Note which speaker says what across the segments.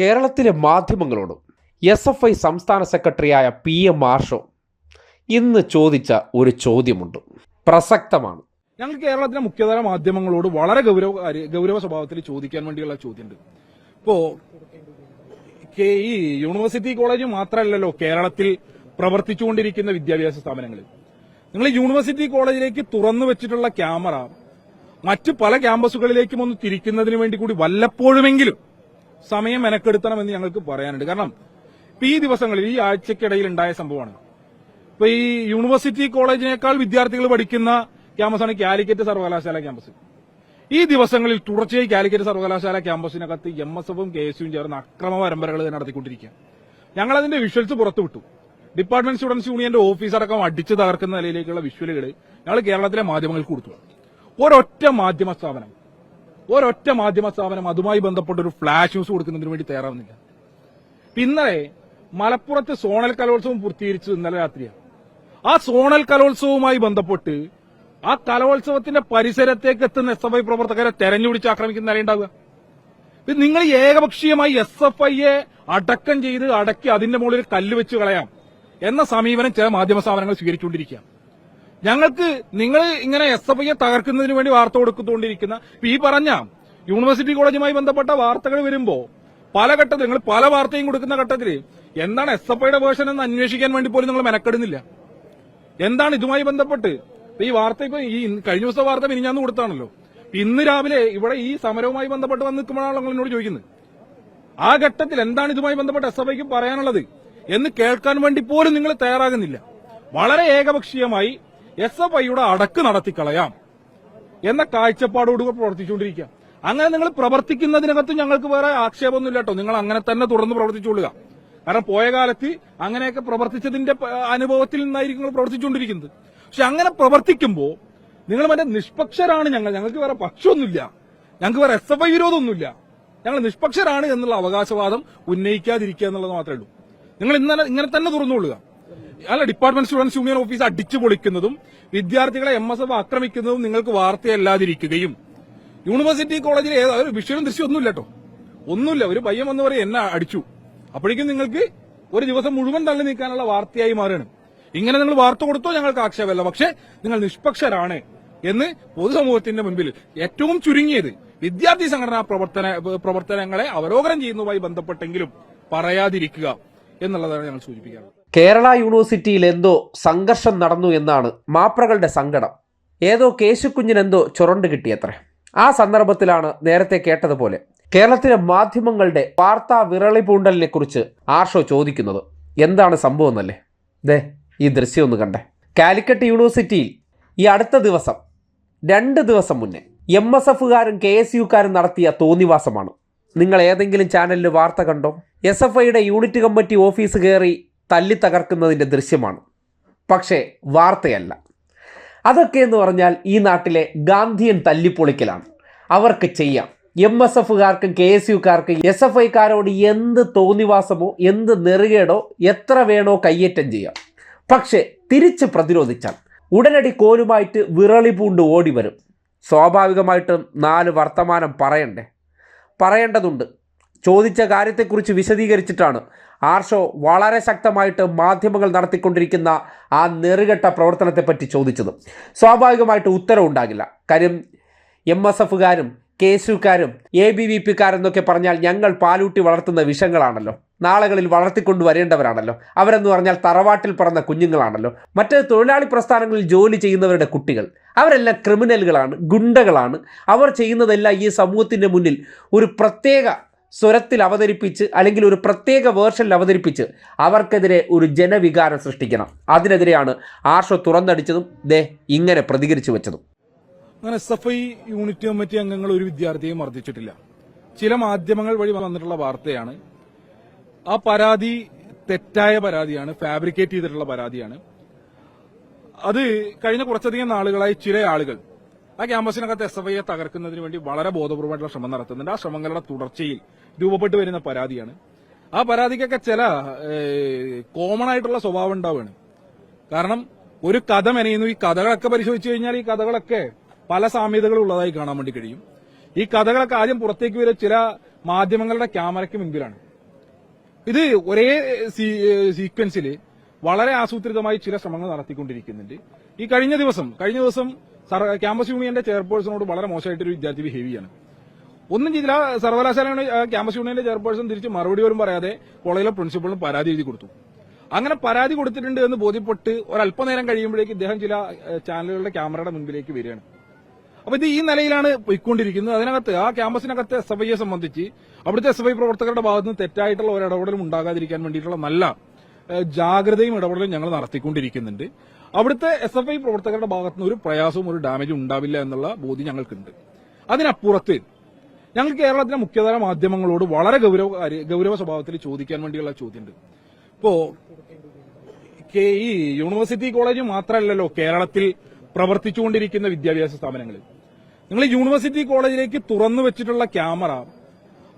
Speaker 1: കേരളത്തിലെ മാധ്യമങ്ങളോടും S F I സംസ്ഥാന സെക്രട്ടറിയായ പി എം മാർഷോ ഇന്ന് ചോദിച്ച ഒരു ചോദ്യമുണ്ട്. പ്രസക്തമാണ്.
Speaker 2: ഞങ്ങൾ കേരളത്തിലെ മുഖ്യധാര മാധ്യമങ്ങളോട് വളരെ ഗൗരവ ഗൗരവ സ്വഭാവത്തിൽ ചോദിക്കാൻ വേണ്ടിയുള്ള ചോദ്യമുണ്ട്. ഇപ്പോ ഈ യൂണിവേഴ്സിറ്റി കോളേജ് മാത്രമല്ലല്ലോ കേരളത്തിൽ പ്രവർത്തിച്ചുകൊണ്ടിരിക്കുന്ന വിദ്യാഭ്യാസ സ്ഥാപനങ്ങളിൽ നിങ്ങൾ യൂണിവേഴ്സിറ്റി കോളേജിലേക്ക് തുറന്നു വെച്ചിട്ടുള്ള ക്യാമറ മറ്റ് പല ക്യാമ്പസുകളിലേക്കും ഒന്ന് തിരിക്കുന്നതിന് വേണ്ടി കൂടി വല്ലപ്പോഴുമെങ്കിലും സമയം മെനക്കെടുത്തണമെന്ന് ഞങ്ങൾക്ക് പറയാനുണ്ട്. കാരണം ഇപ്പൊ ഈ ദിവസങ്ങളിൽ ഈ ആഴ്ചക്കിടയിൽ ഉണ്ടായ സംഭവമാണ്. ഇപ്പൊ ഈ യൂണിവേഴ്സിറ്റി കോളേജിനേക്കാൾ വിദ്യാർത്ഥികൾ പഠിക്കുന്ന ക്യാമ്പസാണ് കാലിക്കറ്റ് സർവകലാശാല ക്യാമ്പസ്. ഈ ദിവസങ്ങളിൽ തുടർച്ചയായി കാലിക്കറ്റ് സർവകലാശാല ക്യാമ്പസിനകത്ത് എം എസ് എഫും കെ എസ് യുവും ചേർന്ന് അക്രമ പരമ്പരകൾ നടത്തിക്കൊണ്ടിരിക്കുകയാണ്. ഞങ്ങൾ അതിന്റെ വിഷ്വൽസ് പുറത്തുവിട്ടു. ഡിപ്പാർട്ട്മെന്റ് സ്റ്റുഡൻസ് യൂണിയന്റെ ഓഫീസ് അടക്കം അടിച്ചു തകർക്കുന്ന നിലയിലേക്കുള്ള വിഷ്വലുകൾ ഞങ്ങൾ കേരളത്തിലെ മാധ്യമങ്ങൾക്ക് കൊടുത്തു. ഒരൊറ്റ മാധ്യമ സ്ഥാപനം ഒരൊറ്റ മാധ്യമ സ്ഥാപനം അതുമായി ബന്ധപ്പെട്ട ഒരു ഫ്ലാഷ് ന്യൂസ് കൊടുക്കുന്നതിന് വേണ്ടി തയ്യാറാവുന്നില്ല. ഇന്നലെ മലപ്പുറത്ത് സോണൽ കലോത്സവം പൂർത്തീകരിച്ചു ഇന്നലെ രാത്രിയാണ്. ആ സോണൽ കലോത്സവവുമായി ബന്ധപ്പെട്ട് ആ കലോത്സവത്തിന്റെ പരിസരത്തേക്ക് എത്തുന്ന എസ് എഫ് ഐ പ്രവർത്തകരെ തെരഞ്ഞുപിടിച്ച് ആക്രമിക്കുന്ന നിലയുണ്ടാവുക. നിങ്ങൾ ഏകപക്ഷീയമായി എസ് എഫ് ഐയെ അടക്കം ചെയ്ത് അടക്കി അതിന്റെ മുകളിൽ കല്ല് വെച്ച് കളയാം എന്ന സമീപനം ചില മാധ്യമ സ്ഥാപനങ്ങൾ സ്വീകരിച്ചുകൊണ്ടിരിക്കുക ഞങ്ങൾക്ക് നിങ്ങൾ ഇങ്ങനെ എസ് എഫ് ഐയെ തകർക്കുന്നതിന് വേണ്ടി വാർത്ത കൊടുത്തുകൊണ്ടിരിക്കുന്ന ഈ പറഞ്ഞ യൂണിവേഴ്സിറ്റി കോളേജുമായി ബന്ധപ്പെട്ട വാർത്തകൾ വരുമ്പോ പല ഘട്ടത്തിൽ നിങ്ങൾ പല വാർത്തയും കൊടുക്കുന്ന ഘട്ടത്തിൽ എന്താണ് എസ് എഫ് ഐയുടെ വേർഷൻ എന്ന് അന്വേഷിക്കാൻ വേണ്ടി പോലും നിങ്ങൾ മെനക്കെടുന്നില്ല. എന്താണ് ഇതുമായി ബന്ധപ്പെട്ട്? ഈ വാർത്ത ഇപ്പൊ ഈ കഴിഞ്ഞ ദിവസത്തെ വാർത്ത മിനിഞ്ഞാന്ന് കൊടുത്താണല്ലോ. ഇന്ന് രാവിലെ ഇവിടെ ഈ സമരവുമായി ബന്ധപ്പെട്ട് വന്ന് നിൽക്കുമ്പോഴാണ് നിങ്ങൾ എന്നോട് ചോദിക്കുന്നത്. ആ ഘട്ടത്തിൽ എന്താണ് ഇതുമായി ബന്ധപ്പെട്ട് എസ് എഫ് ഐക്ക് പറയാനുള്ളത് എന്ന് കേൾക്കാൻ വേണ്ടി പോലും നിങ്ങൾ തയ്യാറാകുന്നില്ല. വളരെ ഏകപക്ഷീയമായി എസ് എഫ് ഐയുടെ അടക്ക് നടത്തിക്കളയാം എന്ന കാഴ്ചപ്പാടോടുകൂടി പ്രവർത്തിച്ചുകൊണ്ടിരിക്കുക. അങ്ങനെ നിങ്ങൾ പ്രവർത്തിക്കുന്നതിനകത്ത് ഞങ്ങൾക്ക് വേറെ ആക്ഷേപമൊന്നുമില്ല കേട്ടോ. നിങ്ങൾ അങ്ങനെ തന്നെ തുടർന്ന് പ്രവർത്തിച്ചുകൊള്ളുക. കാരണം പോയ കാലത്ത് അങ്ങനെയൊക്കെ പ്രവർത്തിച്ചതിന്റെ അനുഭവത്തിൽ നിന്നായിരിക്കും നിങ്ങൾ പ്രവർത്തിച്ചുകൊണ്ടിരിക്കുന്നത്. പക്ഷെ അങ്ങനെ പ്രവർത്തിക്കുമ്പോൾ നിങ്ങൾ മറ്റേ നിഷ്പക്ഷരാണ് ഞങ്ങൾ. ഞങ്ങൾക്ക് വേറെ പക്ഷമൊന്നുമില്ല. ഞങ്ങൾക്ക് വേറെ എസ് എഫ് ഐ വിരോധമൊന്നുമില്ല. ഞങ്ങൾ നിഷ്പക്ഷരാണ് എന്നുള്ള അവകാശവാദം ഉന്നയിക്കാതിരിക്കുക എന്നുള്ളത് മാത്രമേ ഉള്ളൂ. നിങ്ങൾ ഇന്നലെ ഇങ്ങനെ തന്നെ തുറന്നുകൊള്ളുക. അല്ല ഡിപ്പാർട്ട്മെന്റ് സ്റ്റുഡൻസ് യൂണിയൻ ഓഫീസ് അടിച്ചു പൊളിക്കുന്നതും വിദ്യാർത്ഥികളെ എം എസ് എഫ് ആക്രമിക്കുന്നതും നിങ്ങൾക്ക് വാർത്തയല്ലാതിരിക്കുകയും. യൂണിവേഴ്സിറ്റി കോളേജിൽ ഏതാ ഒരു വിഷയവും ദൃശ്യം ഒന്നുമില്ല കേട്ടോ ഒന്നുമില്ല. ഒരു പയ്യൻ വന്ന് പറയും എന്നെ അടിച്ചു. അപ്പോഴേക്കും നിങ്ങൾക്ക് ഒരു ദിവസം മുഴുവൻ തള്ളി നീക്കാനുള്ള വാർത്തയായി മാറുകയാണ്. ഇങ്ങനെ നിങ്ങൾ വാർത്ത കൊടുത്തോ ഞങ്ങൾക്ക് ആക്ഷേപമല്ല. പക്ഷേ നിങ്ങൾ നിഷ്പക്ഷരാണ് എന്ന് പൊതുസമൂഹത്തിന്റെ മുൻപിൽ ഏറ്റവും ചുരുങ്ങിയത് വിദ്യാർത്ഥി സംഘടനാ പ്രവർത്തന പ്രവർത്തനങ്ങളെ അവലോകനം ചെയ്യുന്നതുമായി ബന്ധപ്പെട്ടെങ്കിലും പറയാതിരിക്കുക എന്നുള്ളതാണ് ഞങ്ങൾ സൂചിപ്പിക്കാറുള്ളത്.
Speaker 1: കേരള യൂണിവേഴ്സിറ്റിയിൽ എന്തോ സംഘർഷം നടന്നു എന്നാണ് മാപ്രകളുടെ സങ്കടം. ഏതോ കേശുക്കുഞ്ഞിനെന്തോ ചൊറണ്ട് കിട്ടിയത്രേ. ആ സന്ദർഭത്തിലാണ് നേരത്തെ കേട്ടതുപോലെ കേരളത്തിലെ മാധ്യമങ്ങളുടെ വാർത്താ വിരളി പൂണ്ടലിനെ കുറിച്ച് ആർഷോ ചോദിക്കുന്നത്. എന്താണ് സംഭവം എന്നല്ലേ? ദേ ഈ ദൃശ്യം ഒന്ന് കണ്ടേ. കാലിക്കറ്റ് യൂണിവേഴ്സിറ്റിയിൽ ഈ അടുത്ത ദിവസം രണ്ട് ദിവസം മുന്നേ എം എസ് എഫുകാരും കെ എസ് യുക്കാരും നടത്തിയ തോന്നിവാസമാണ്. നിങ്ങൾ ഏതെങ്കിലും ചാനലിൽ വാർത്ത കണ്ടോ? എസ് എഫ് ഐയുടെ യൂണിറ്റ് കമ്മിറ്റി ഓഫീസ് കയറി തല്ലി തകർക്കുന്നതിന്റെ ദൃശ്യമാണ്. പക്ഷേ വാർത്തയല്ല. അതൊക്കെ എന്ന് പറഞ്ഞാൽ ഈ നാട്ടിലെ ഗാന്ധിയൻ തല്ലിപ്പൊളിക്കലാണ്. അവർക്ക് ചെയ്യാം. എം എസ് എഫുകാർക്കും കെ എസ് യുക്കാർക്കും എസ് എഫ് ഐക്കാരോട് എന്ത് തോന്നിവാസമോ എന്ത് നെറുകേടോ എത്ര വേണോ കയ്യേറ്റം ചെയ്യാം. പക്ഷേ തിരിച്ച് പ്രതിരോധിച്ചാൽ ഉടനടി കോലുമായിട്ട് വിറളി പൂണ്ട് ഓടി വരും സ്വാഭാവികമായിട്ടും നാല് വർത്തമാനം പറയണ്ടേ? പറയേണ്ടതുണ്ട്. ചോദിച്ച കാര്യത്തെക്കുറിച്ച് വിശദീകരിച്ചിട്ടാണ്. ആർഷോ വളരെ ശക്തമായിട്ട് മാധ്യമങ്ങൾ നടത്തിക്കൊണ്ടിരിക്കുന്ന ആ നെറുകെട്ട പ്രവർത്തനത്തെപ്പറ്റി ചോദിച്ചത്. സ്വാഭാവികമായിട്ട് ഉത്തരവുണ്ടാകില്ല കാര്യം എം എസ് എഫുകാരും കെ എസ് യുക്കാരും എ ബി വി പിക്കാരെന്നൊക്കെ പറഞ്ഞാൽ ഞങ്ങൾ പാലൂട്ടി വളർത്തുന്ന വിഷങ്ങളാണല്ലോ. നാളുകളിൽ വളർത്തിക്കൊണ്ട് വരേണ്ടവരാണല്ലോ. അവരെന്ന് പറഞ്ഞാൽ തറവാട്ടിൽ പറഞ്ഞ കുഞ്ഞുങ്ങളാണല്ലോ. മറ്റ് തൊഴിലാളി പ്രസ്ഥാനങ്ങളിൽ ജോലി ചെയ്യുന്നവരുടെ കുട്ടികൾ. അവരെല്ലാം ക്രിമിനലുകളാണ് ഗുണ്ടകളാണ്. അവർ ചെയ്യുന്നതെല്ലാം ഈ സമൂഹത്തിന്റെ മുന്നിൽ ഒരു പ്രത്യേക സ്വരത്തിൽ അവതരിപ്പിച്ച് അല്ലെങ്കിൽ ഒരു പ്രത്യേക വേർഷനിൽ അവതരിപ്പിച്ച് അവർക്കെതിരെ ഒരു ജനവികാരം സൃഷ്ടിക്കണം. അതിനെതിരെയാണ് ആർഷോ തുറന്നടിച്ചതും ദേ ഇങ്ങനെ പ്രതികരിച്ചു വെച്ചതും.
Speaker 2: അങ്ങനെ S F I unit committee അംഗങ്ങൾ ഒരു വിദ്യാർത്ഥിയെ മർദ്ദിച്ചിട്ടില്ല. ചില മാധ്യമങ്ങൾ വഴി വന്നിട്ടുള്ള വാർത്തയാണ് ആ പരാതി തെറ്റായ പരാതിയാണ് ഫാബ്രിക്കേറ്റ് ചെയ്തിട്ടുള്ള പരാതിയാണ്. അത് കഴിഞ്ഞ കുറച്ചധികം നാളുകളായി ചില ആളുകൾ ആ ക്യാമ്പസിനകത്ത് എസ് എഫ് ഐയെ തകർക്കുന്നതിന് വേണ്ടി വളരെ ബോധപൂർവമായിട്ടുള്ള ശ്രമം നടത്തുന്നുണ്ട്. ആ ശ്രമങ്ങളുടെ തുടർച്ചയിൽ രൂപപ്പെട്ടു വരുന്ന പരാതിയാണ്. ആ പരാതിക്കൊക്കെ ചില കോമൺ ആയിട്ടുള്ള സ്വഭാവം ഉണ്ടാവുകയാണ് കാരണം ഒരു കഥ മെനയുന്നു. ഈ കഥകളൊക്കെ പരിശോധിച്ചു കഴിഞ്ഞാൽ ഈ കഥകളൊക്കെ പല സാമ്യതകൾ ഉള്ളതായി കാണാൻ വേണ്ടി കഴിയും. ഈ കഥകളൊക്കെ ആദ്യം പുറത്തേക്ക് വരെ ചില മാധ്യമങ്ങളുടെ ക്യാമറയ്ക്ക് മുമ്പിലാണ് ഇത് ഒരേ സീക്വൻസിൽ വളരെ ആസൂത്രിതമായി ചില ശ്രമങ്ങൾ നടത്തിക്കൊണ്ടിരിക്കുന്നുണ്ട്. ഈ കഴിഞ്ഞ ദിവസം കഴിഞ്ഞ ദിവസം സർ- ക്യാമ്പസ് യൂണിയന്റെ ചെയർപേഴ്സണോട് വളരെ മോശമായിട്ട് ഒരു വിദ്യാർത്ഥി ബിഹേവ് ചെയ്യാണ്. ഒന്നും ചെയ്തില്ല. സർവകലാശാല ക്യാമ്പസ് യൂണിയന്റെ ചെയർപേഴ്സൺ തിരിച്ച് മറുപടി പോലും പറയാതെ കോളേജിലെ പ്രിൻസിപ്പളിന് പരാതി എഴുതി കൊടുത്തു. അങ്ങനെ പരാതി കൊടുത്തിട്ടുണ്ട് എന്ന് ബോധ്യപ്പെട്ട് ഒരല്പനേരം കഴിയുമ്പോഴേക്ക് ഇദ്ദേഹം ചില ചാനലുകളുടെ ക്യാമറയുടെ മുൻപിലേക്ക് വരികയാണ്. അപ്പൊ ഇത് ഈ നിലയിലാണ് പോയിക്കൊണ്ടിരിക്കുന്നത്. അതിനകത്ത് ആ ക്യാമ്പസിനകത്ത് എസ് എഫ് ഐയെ സംബന്ധിച്ച് അവിടുത്തെ എസ് എഫ് ഐ പ്രവർത്തകരുടെ ഭാഗത്ത് നിന്ന് തെറ്റായിട്ടുള്ള ഒരു ഇടപെടലും ഉണ്ടാകാതിരിക്കാൻ വേണ്ടിയിട്ടുള്ള നല്ല ജാഗ്രതയും ഇടപെടലും ഞങ്ങൾ നടത്തിക്കൊണ്ടിരിക്കുന്നുണ്ട്. അവിടുത്തെ എസ് എഫ് ഐ പ്രവർത്തകരുടെ ഭാഗത്തുനിന്ന് ഒരു പ്രയാസവും ഒരു ഡാമേജും ഉണ്ടാവില്ല എന്നുള്ള ബോധ്യം ഞങ്ങൾക്കുണ്ട്. അതിനപ്പുറത്ത് ഞങ്ങൾ കേരളത്തിലെ മുഖ്യധാര മാധ്യമങ്ങളോട് വളരെ ഗൗരവ ഗൗരവ സ്വഭാവത്തിൽ ചോദിക്കാൻ വേണ്ടിയുള്ള ചോദ്യമുണ്ട്. ഇപ്പോ ഈ യൂണിവേഴ്സിറ്റി കോളേജ് മാത്രമല്ലല്ലോ കേരളത്തിൽ പ്രവർത്തിച്ചുകൊണ്ടിരിക്കുന്ന വിദ്യാഭ്യാസ സ്ഥാപനങ്ങൾ. നിങ്ങൾ യൂണിവേഴ്സിറ്റി കോളേജിലേക്ക് തുറന്നു വെച്ചിട്ടുള്ള ക്യാമറ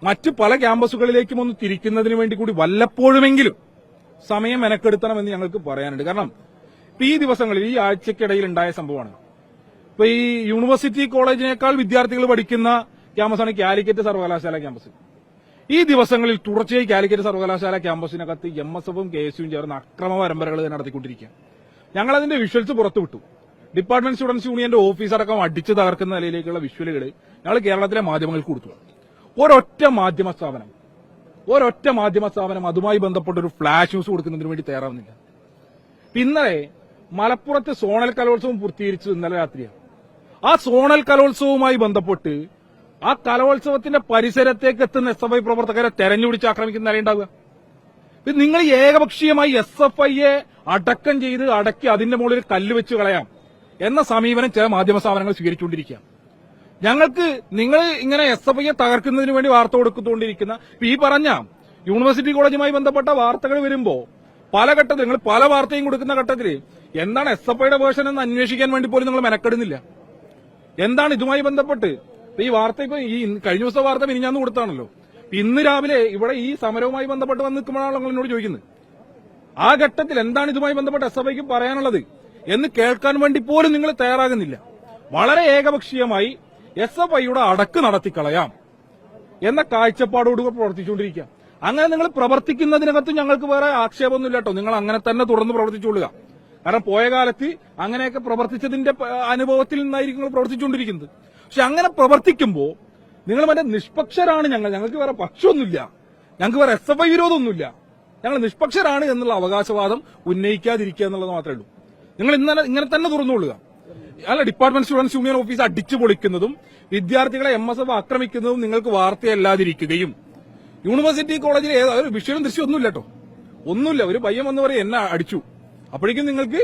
Speaker 2: മറ്റ് പല ക്യാമ്പസുകളിലേക്കും ഒന്ന് തിരിക്കുന്നതിന് വേണ്ടി കൂടി വല്ലപ്പോഴുമെങ്കിലും സമയം മെനക്കെടുത്തണമെന്ന് ഞങ്ങൾക്ക് പറയാനുണ്ട്. കാരണം ഈ ദിവസങ്ങളിൽ ഈ ആഴ്ചക്കിടയിൽ ഉണ്ടായ സംഭവമാണ്. ഇപ്പൊ ഈ യൂണിവേഴ്സിറ്റി കോളേജിനേക്കാൾ വിദ്യാർത്ഥികൾ പഠിക്കുന്ന ക്യാമ്പസാണ് കാലിക്കറ്റ് സർവകലാശാല ക്യാമ്പസ്. ഈ ദിവസങ്ങളിൽ തുടർച്ചയായി കാലിക്കറ്റ് സർവകലാശാല ക്യാമ്പസിനകത്ത് എം എസ് എഫും കെ എസ് യുവും ചേർന്ന് അക്രമ പരമ്പരകൾ നടത്തിക്കൊണ്ടിരിക്കുക ഞങ്ങൾ അതിന്റെ വിഷ്വൽസ് പുറത്തുവിട്ടു. ഡിപ്പാർട്ട്മെന്റ് സ്റ്റുഡൻസ് യൂണിയന്റെ ഓഫീസ് അടക്കം അടിച്ചു തകർക്കുന്ന നിലയിലേക്കുള്ള വിഷ്വലുകൾ ഞങ്ങൾ കേരളത്തിലെ മാധ്യമങ്ങൾക്ക് കൊടുത്തു. ഒരൊറ്റ മാധ്യമ സ്ഥാപനം ഒരൊറ്റ മാധ്യമ സ്ഥാപനം അതുമായി ബന്ധപ്പെട്ട ഒരു ഫ്ലാഷ് ന്യൂസ് കൊടുക്കുന്നതിന് വേണ്ടി തയ്യാറാവുന്നില്ല. ഇന്നലെ മലപ്പുറത്ത് സോണൽ കലോത്സവം പൂർത്തീകരിച്ചു ഇന്നലെ രാത്രിയാണ്. ആ സോണൽ കലോത്സവവുമായി ബന്ധപ്പെട്ട് ആ കലോത്സവത്തിന്റെ പരിസരത്തേക്ക് എത്തുന്ന എസ് എഫ് ഐ പ്രവർത്തകരെ തെരഞ്ഞുപിടിച്ച് ആക്രമിക്കുന്ന നിലയുണ്ടാവുക നിങ്ങൾ ഏകപക്ഷീയമായി എസ് എഫ് ഐയെ അടക്കം ചെയ്ത് അടക്കി അതിന്റെ മുകളിൽ കല്ല് വെച്ച് കളയാം എന്ന സമീപനം ചില മാധ്യമ സ്ഥാപനങ്ങൾ സ്വീകരിച്ചുകൊണ്ടിരിക്കുക ഞങ്ങൾക്ക് നിങ്ങൾ ഇങ്ങനെ എസ് എഫ് ഐയെ തകർക്കുന്നതിന് വേണ്ടി വാർത്ത കൊടുത്തുകൊണ്ടിരിക്കുന്ന ഈ പറഞ്ഞ യൂണിവേഴ്സിറ്റി കോളേജുമായി ബന്ധപ്പെട്ട വാർത്തകൾ വരുമ്പോൾ പല ഘട്ടത്തിൽ നിങ്ങൾ പല വാർത്തയും കൊടുക്കുന്ന ഘട്ടത്തിൽ എന്താണ് എസ് എഫ് ഐയുടെ വേർഷൻ എന്ന് അന്വേഷിക്കാൻ വേണ്ടി പോലും നിങ്ങൾ മെനക്കെടുന്നില്ല. എന്താണ് ഇതുമായി ബന്ധപ്പെട്ട്? ഈ വാർത്ത ഇപ്പൊ ഈ കഴിഞ്ഞ ദിവസത്തെ വാർത്ത മിനിഞ്ഞാന്ന് കൊടുത്താണല്ലോ. ഇന്ന് രാവിലെ ഇവിടെ ഈ സമരവുമായി ബന്ധപ്പെട്ട് വന്ന് നിൽക്കുമ്പോഴാണ് നിങ്ങൾ എന്നോട് ചോദിക്കുന്നത്. ആ ഘട്ടത്തിൽ എന്താണ് ഇതുമായി ബന്ധപ്പെട്ട് എസ് എഫ് ഐക്ക് പറയാനുള്ളത് എന്ന് കേൾക്കാൻ വേണ്ടി പോലും നിങ്ങൾ തയ്യാറാകുന്നില്ല. വളരെ ഏകപക്ഷീയമായി എസ് എഫ് ഐയുടെ അടക്ക് നടത്തിക്കളയാം എന്ന കാഴ്ചപ്പാടോടുകൂടി പ്രവർത്തിച്ചുകൊണ്ടിരിക്കുക. അങ്ങനെ നിങ്ങൾ പ്രവർത്തിക്കുന്നതിനകത്ത് ഞങ്ങൾക്ക് വേറെ ആക്ഷേപമൊന്നുമില്ല കേട്ടോ. നിങ്ങൾ അങ്ങനെ തന്നെ തുടർന്ന് പ്രവർത്തിച്ചുകൊള്ളുക. കാരണം പോയ കാലത്ത് അങ്ങനെയൊക്കെ പ്രവർത്തിച്ചതിന്റെ അനുഭവത്തിൽ നിന്നായിരിക്കും നിങ്ങൾ പ്രവർത്തിച്ചുകൊണ്ടിരിക്കുന്നത്. പക്ഷെ അങ്ങനെ പ്രവർത്തിക്കുമ്പോൾ നിങ്ങൾ മറ്റേ നിഷ്പക്ഷരാണ് ഞങ്ങൾ. ഞങ്ങൾക്ക് വേറെ പക്ഷമൊന്നുമില്ല ഞങ്ങൾക്ക് വേറെ എസ് എഫ് ഐ വിരോധമൊന്നുമില്ല. ഞങ്ങൾ നിഷ്പക്ഷരാണ് എന്നുള്ള അവകാശവാദം ഉന്നയിക്കാതിരിക്കുക എന്നുള്ളത് മാത്രമേ ഉള്ളൂ. നിങ്ങൾ ഇന്നലെ ഇങ്ങനെ തന്നെ തുറന്നുകൊള്ളുക അല്ല ഡിപ്പാർട്ട്മെന്റ് സ്റ്റുഡൻസ് യൂണിയൻ ഓഫീസ് അടിച്ചു പൊളിക്കുന്നതും വിദ്യാർത്ഥികളെ എം എസ് എഫ് ആക്രമിക്കുന്നതും നിങ്ങൾക്ക് വാർത്തയല്ലാതിരിക്കുകയും. യൂണിവേഴ്സിറ്റി കോളേജിൽ ഏതാ- ഒരു വിഷയം ദൃശ്യം ഒന്നുമില്ല കേട്ടോ. ഒന്നുമില്ല. ഒരു പയ്യൻ വന്ന് പറയും എന്നെ അടിച്ചു. അപ്പോഴേക്കും നിങ്ങൾക്ക്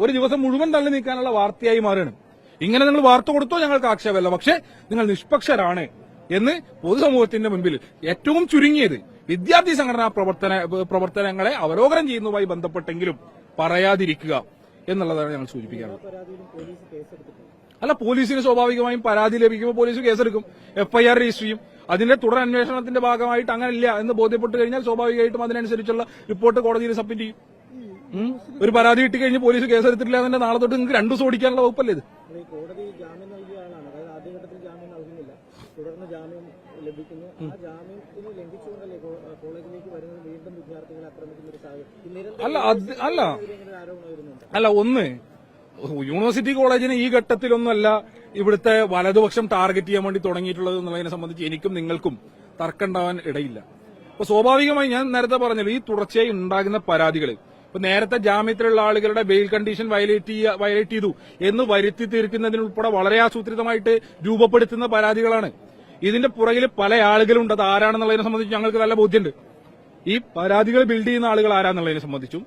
Speaker 2: ഒരു ദിവസം മുഴുവൻ തള്ളി നീക്കാനുള്ള വാർത്തയായി മാറുകയാണ്. ഇങ്ങനെ നിങ്ങൾ വാർത്ത കൊടുത്തോ ഞങ്ങൾക്ക് ആക്ഷേപമല്ല. പക്ഷെ നിങ്ങൾ നിഷ്പക്ഷരാണ് എന്ന് പൊതുസമൂഹത്തിന്റെ മുമ്പിൽ ഏറ്റവും ചുരുങ്ങിയത് വിദ്യാർത്ഥി സംഘടനാ പ്രവർത്തന പ്രവർത്തനങ്ങളെ അവലോകനം ചെയ്യുന്നതുമായി ബന്ധപ്പെട്ടെങ്കിലും പറയാതിരിക്കുക എന്നുള്ളതാണ് ഞങ്ങൾ സൂചിപ്പിക്കാറുള്ളത്. അല്ല പോലീസിന് സ്വാഭാവികമായും പരാതി ലഭിക്കുമ്പോൾ പോലീസ് കേസെടുക്കും. എഫ്ഐആർ രജിസ്റ്റർ ചെയ്യും. അതിന്റെ തുടർ അന്വേഷണത്തിന്റെ ഭാഗമായിട്ട് അങ്ങനെ ഇല്ല എന്ന് ബോധ്യപ്പെട്ട് കഴിഞ്ഞാൽ സ്വാഭാവികമായിട്ടും അതിനനുസരിച്ചുള്ള റിപ്പോർട്ട് കോടതിയിൽ സബ്മിറ്റ് ചെയ്യും. ഒരു പരാതി കിട്ടി കഴിഞ്ഞ് പോലീസ് കേസെടുത്തിട്ടില്ല എന്നെ നാളെ തൊട്ട് നിങ്ങൾക്ക് രണ്ടു ദിവസം ഓടിക്കാനുള്ള വകുപ്പല്ലേ ഇത്? അല്ല അല്ല അല്ല. ഒന്ന് യൂണിവേഴ്സിറ്റി കോളേജിന് ഈ ഘട്ടത്തിലൊന്നുമല്ല ഇവിടുത്തെ വലതുപക്ഷം ടാർഗറ്റ് ചെയ്യാൻ വേണ്ടി തുടങ്ങിയിട്ടുള്ളത് എന്നുള്ളതിനെ സംബന്ധിച്ച് എനിക്കും നിങ്ങൾക്കും തർക്കമുണ്ടാവാൻ ഇടയില്ല. അപ്പൊ സ്വാഭാവികമായി ഞാൻ നേരത്തെ പറഞ്ഞല്ലോ ഈ തുടർച്ചയായി ഉണ്ടാകുന്ന പരാതികൾ ഇപ്പൊ നേരത്തെ ജാമ്യത്തിലുള്ള ആളുകളുടെ ബെയിൽ കണ്ടീഷൻ വയലേറ്റ് വയലേറ്റ് ചെയ്തു എന്ന് വരുത്തി തീർക്കുന്നതിനുൾപ്പെടെ വളരെ ആസൂത്രിതമായിട്ട് രൂപപ്പെടുത്തുന്ന പരാതികളാണ്. ഇതിന്റെ പുറകിൽ പല ആളുകളുണ്ട്. അത് ആരാണെന്നുള്ളതിനെ സംബന്ധിച്ച് ഞങ്ങൾക്ക് നല്ല ബോധ്യമുണ്ട്. ഈ പരാതികൾ ബിൽഡ് ചെയ്യുന്ന ആളുകൾ ആരാന്നുള്ളതിനെ സംബന്ധിച്ചും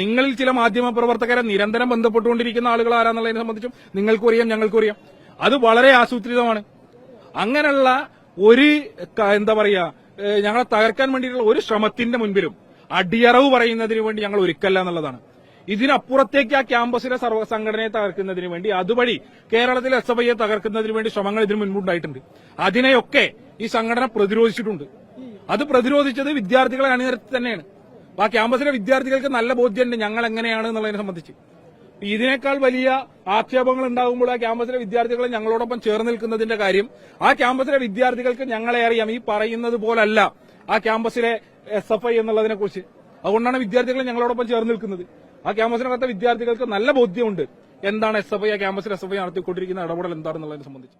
Speaker 2: നിങ്ങളിൽ ചില മാധ്യമ പ്രവർത്തകരെ നിരന്തരം ബന്ധപ്പെട്ടുകൊണ്ടിരിക്കുന്ന ആളുകൾ ആരാന്നുള്ളതിനെ സംബന്ധിച്ചും നിങ്ങൾക്കും അറിയാം ഞങ്ങൾക്കും അറിയാം അത് വളരെ ആസൂത്രിതമാണ്. അങ്ങനെയുള്ള ഒരു എന്താ പറയാ ഞങ്ങളെ തകർക്കാൻ വേണ്ടിയിട്ടുള്ള ഒരു ശ്രമത്തിന്റെ മുൻപിലും അടിയറവ് പറയുന്നതിന് വേണ്ടി ഞങ്ങൾ ഒരുക്കല്ല എന്നുള്ളതാണ്. ഇതിനപ്പുറത്തേക്ക് ആ ക്യാമ്പസിലെ സർവസംഘടനയെ തകർക്കുന്നതിന് വേണ്ടി അതുവഴി കേരളത്തിലെ എസ് എഫ് ഐയെ തകർക്കുന്നതിന് വേണ്ടി ശ്രമങ്ങൾ ഇതിനു മുൻപുണ്ടായിട്ടുണ്ട്. അതിനെയൊക്കെ ഈ സംഘടന പ്രതിരോധിച്ചിട്ടുണ്ട്. അത് പ്രതിരോധിച്ചത് വിദ്യാർത്ഥികളെ അണിനിരത്തി തന്നെയാണ്. ആ ക്യാമ്പസിലെ വിദ്യാർത്ഥികൾക്ക് നല്ല ബോധ്യമുണ്ട് ഞങ്ങൾ എങ്ങനെയാണ് എന്നുള്ളതിനെ സംബന്ധിച്ച്. ഇതിനേക്കാൾ വലിയ ആക്ഷേപങ്ങൾ ഉണ്ടാകുമ്പോൾ ആ ക്യാമ്പസിലെ വിദ്യാർത്ഥികളെ ഞങ്ങളോടൊപ്പം ചേർന്ന് നിൽക്കുന്നതിന്റെ കാര്യം ആ ക്യാമ്പസിലെ വിദ്യാർത്ഥികൾക്ക് ഞങ്ങളെ അറിയാം. ഈ പറയുന്നത് പോലല്ല. ആ ക്യാമ്പസിലെ എസ് എഫ് ഐ എന്നുള്ളതിനെ കുറിച്ച് അതുകൊണ്ടാണ് വിദ്യാർത്ഥികൾ ഞങ്ങളോടൊപ്പം ചേർന്ന് നിൽക്കുന്നത്. ആ ക്യാമ്പസിനകത്തെ വിദ്യാർത്ഥികൾക്ക് നല്ല ബോധ്യമുണ്ട്. എന്താണ് എസ് എഫ് ഐ? ആ ക്യാമ്പസിൽ എസ് എഫ് ഐ നടത്തിക്കൊണ്ടിരിക്കുന്ന ഇടപെടൽ എന്താണെന്നുള്ളതിനെ സംബന്ധിച്ച്.